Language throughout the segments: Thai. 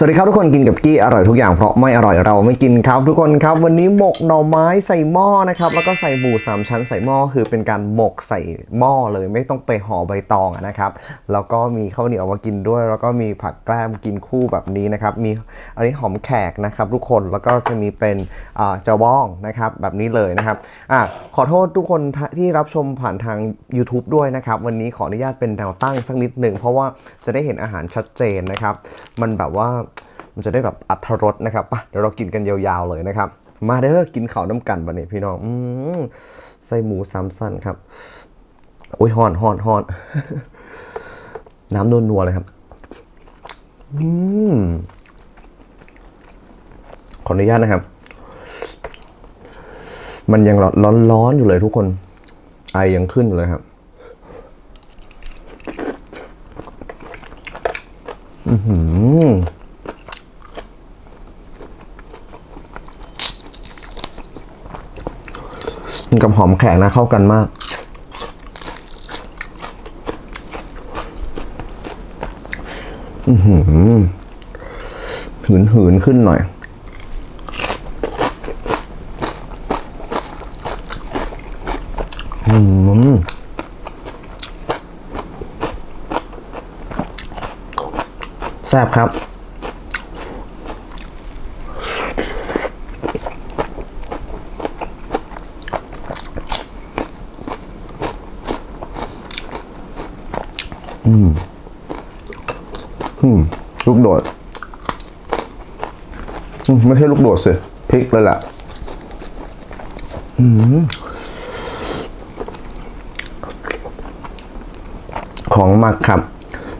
สวัสดีครับทุกคนกินกับกี้อร่อยทุกอย่างเพราะไม่อร่อยเราไม่กินครับทุกคนครับ วันนี้หมกหน่อไม้ใส่หม้อนะครับแล้วก็ใส่หมูสามชั้นใส่หม้อคือเป็นการหมกใส่หม้อเลยไม่ต้องไปห่อใบตองนะครับแล้วก็มีข้าวเหนียวมากินด้วย แล้วก็มีผักแกล้มกินคู่แบบนี้นะครับมีอันนี้หอมแขกนะครับทุกคนแล้วก็จะมีเป็นเจ้าบ้องนะครับแบบนี้เลยนะครับอะขอโทษทุกคนที่รับชมผ่านทาง YouTube ด้วยนะครับวันนี้ขออนุญาตเป็นแนวตั้งสักนิดหนึ่งเพราะว่าจะได้เห็นอาหารชัดเจนนะครับมันแบบว่า มันจะได้แบบอัตรสนะครับปะเดี๋ยวเรากินกันยาวๆเลยนะครับ มาเด้อกินข้าวน้ำกันบันนี้พี่น้องอใส่หมูสามสั้นครับโอ้ยฮอนฮอนฮอนน้ำนัวๆเลยครับอขออนุญาตนะครับ มันยังร้อนๆอนอยู่เลยทุกคน ไอยังขึ้นอยู่เลยครับอืม กับหอมแขกนะเข้ากันมาก อือหือหืนหืนขึ้นหน่อย อืมแซ่บครับ ลูกโดด ไม่ใช่ลูกโดดสิพริกเลยแหละอของมักครับ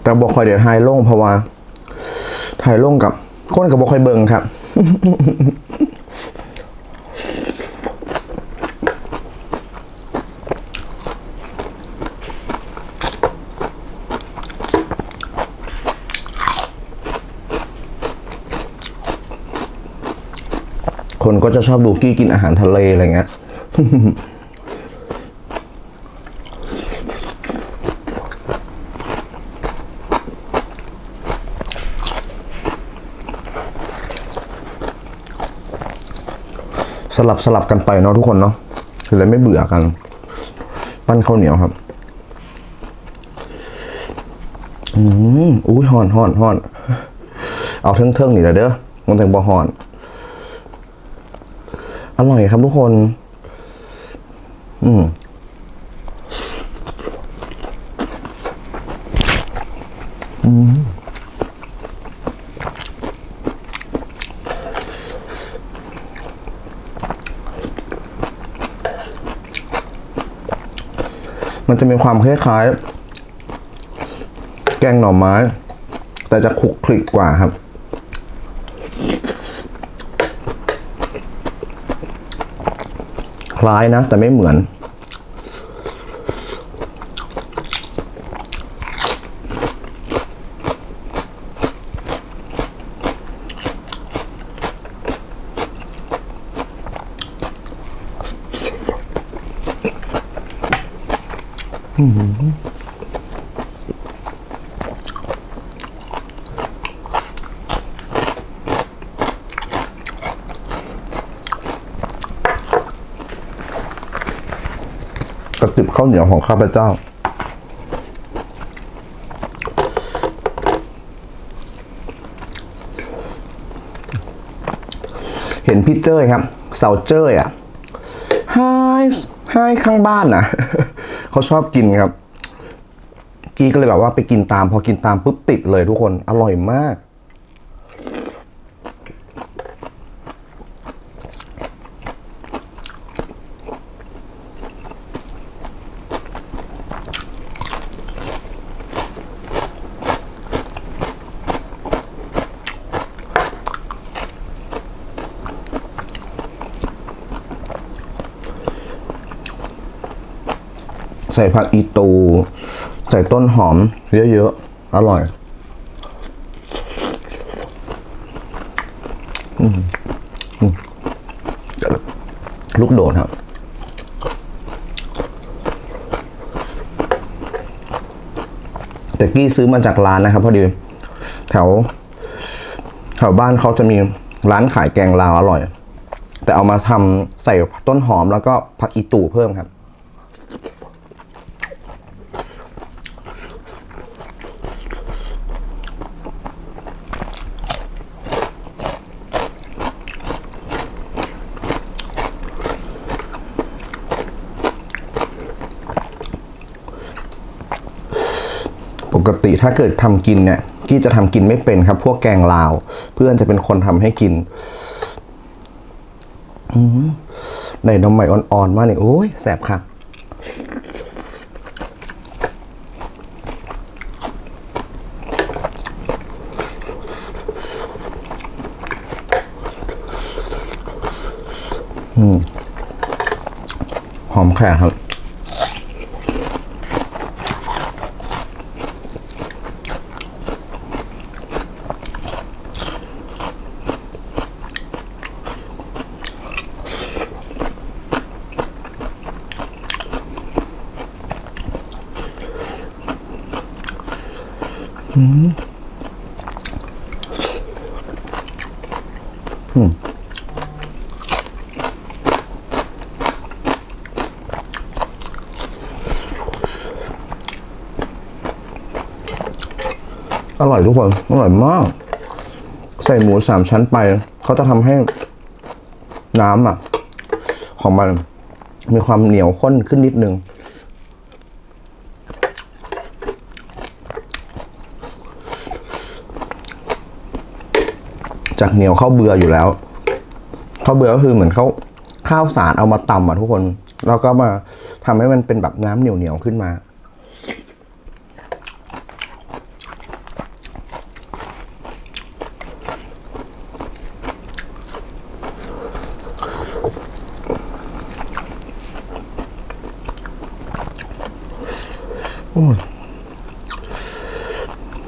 แต่บอกคอยเดี๋ยวทยโล่งเพราะว่าทยโล่งกับคนกับบอคอยเบิงครับ คนก็จะชอบดูกี้กินอาหารทะเลอะไรเงี้ยสลับสลับกันไปเนาะทุกคนเนาะคือเลยไม่เบื่อกัน ปั้นข้าวเหนียวครับ อืมอุ้ยหอนหอนหอน เอาเทิงเทิงนี่ละเด้อมันถึงบ่หอน อร่อยครับทุกคนอืมมันจะมีความคล้ายๆ แกงหน่อไม้ แต่จะคลุกคลิกกว่าครับ คล้ายนะ แต่ไม่เหมือน กระติบข้าวเหนียวของข้าพเจ้า เห็นพี่เจ้ยครับ เสาเจ้ยอะให้ให้ข้างบ้านนะเขาชอบกินครับ กี้ก็เลยแบบว่าไปกินตาม พอกินตามปุ๊บติดเลยทุกคน อร่อยมาก ใส่ผักอีตู ใส่ต้นหอม เยอะๆ อร่อยลูกโดดครับแต่กี้ซื้อมาจากร้านนะครับ พอดี แถว แถวบ้านเขาจะมีร้านขายแกงลาวอร่อย แต่เอามาทำใส่ต้นหอมแล้วก็ผักอีตู่เพิ่มครับ กติถ้าเกิดทำกินเนี่ยกี้จะทำกินไม่เป็นครับ พวกแกงลาว เพื่อนจะเป็นคนทำให้กินอืมในนมใหม่อ่อนๆมากเนี่ยโอ้ยแสบค่ะหอมแค่ครับ อร่อยทุกคน อร่อยมาก ใส่หมูสามชั้นไป เขาจะทำให้น้ำอะ ของมันมีความเหนียวข้นขึ้นนิดนึง จากเหนียวข้าวเบื่ออยู่แล้วข้าวเบื่อก็คือเหมือนเขาข้าวสารเอามาตำอะทุกคน แล้วก็มาทำให้มันเป็นแบบน้ำเหนียวๆขึ้นมา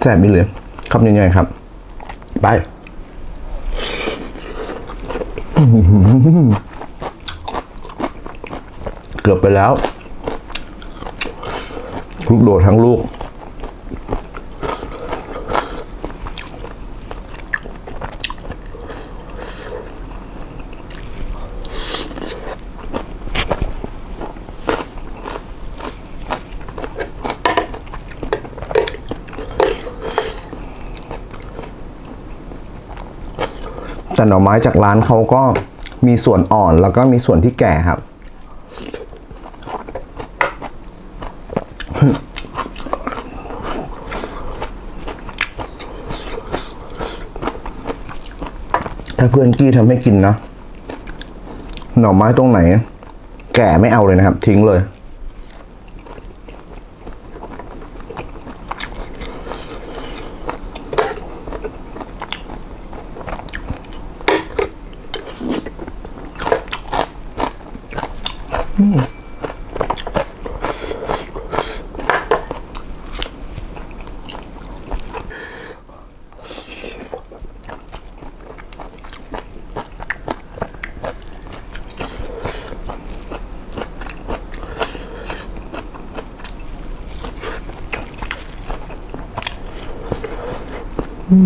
แสบไปเลยคำยังไงครับ ไป เกือบไปแล้ว ลูกโดดทั้งลูก แต่หน่อไม้จากร้านเขาก็มีส่วนอ่อนแล้วก็มีส่วนที่แก่ครับ ถ้าเพื่อนกี้ทำให้กินนะ หน่อไม้ตรงไหน แก่ไม่เอาเลยนะครับ ทิ้งเลย มัน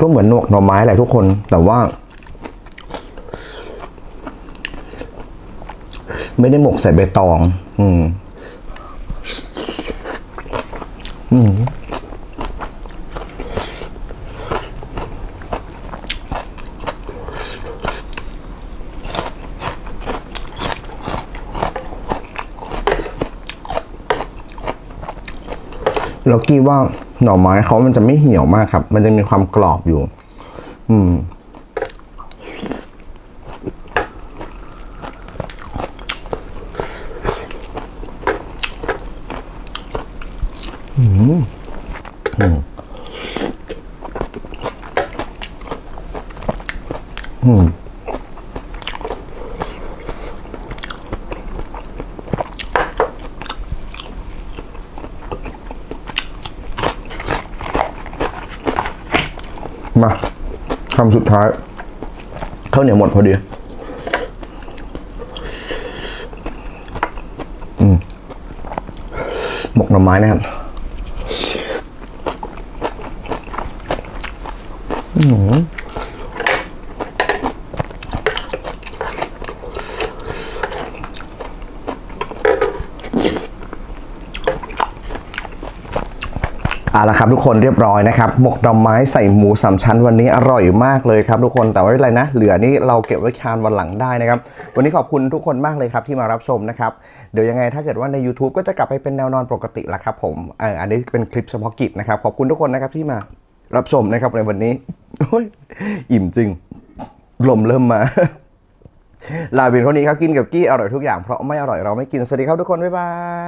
ก็เหมือนหนวกหน่อไม้แหละทุกคน แต่ว่า ไม่ได้หมกใส่ใบตอง อืม อืม แล้วกี้ว่าหน่อไม้เขามันจะไม่เหี่ยวมากครับ มันจะมีความกรอบอยู่ อืม อ มาคำสุดท้ายข้าวเหนียวหมดพอดี อืมหมกหน่อไม้นะครับอืมาละครับทุกคนเรียบร้อยนะครับหมกหน่อไม้ใส่หมูสามชั้นวันนี้อร่อยมากเลยครับทุกคนแต่ว่าไม่เป็นไรนะ เหลือนี่เราเก็บไว้ทานวันหลังได้นะครับ วันนี้ขอบคุณทุกคนมากเลยครับที่มารับชมนะครับ เดี๋ยวยังไงถ้าเกิดว่าใน YouTube ก็จะกลับไปเป็นแนวนอนปกติละครับผมอ่ออันนี้เป็นคลิปเฉพาะกิจนะครับขอบคุณทุกคนนะครับที่มารับชมนะครับในวันนี้อ้ยอิ่มจริงลมเริ่มมาลาเพียงเท่านี้ครับกินกับกี้อร่อยทุกอย่างเพราะไม่อร่อยเราไม่กินสวัสดีครับทุกคนบ๊ายบาย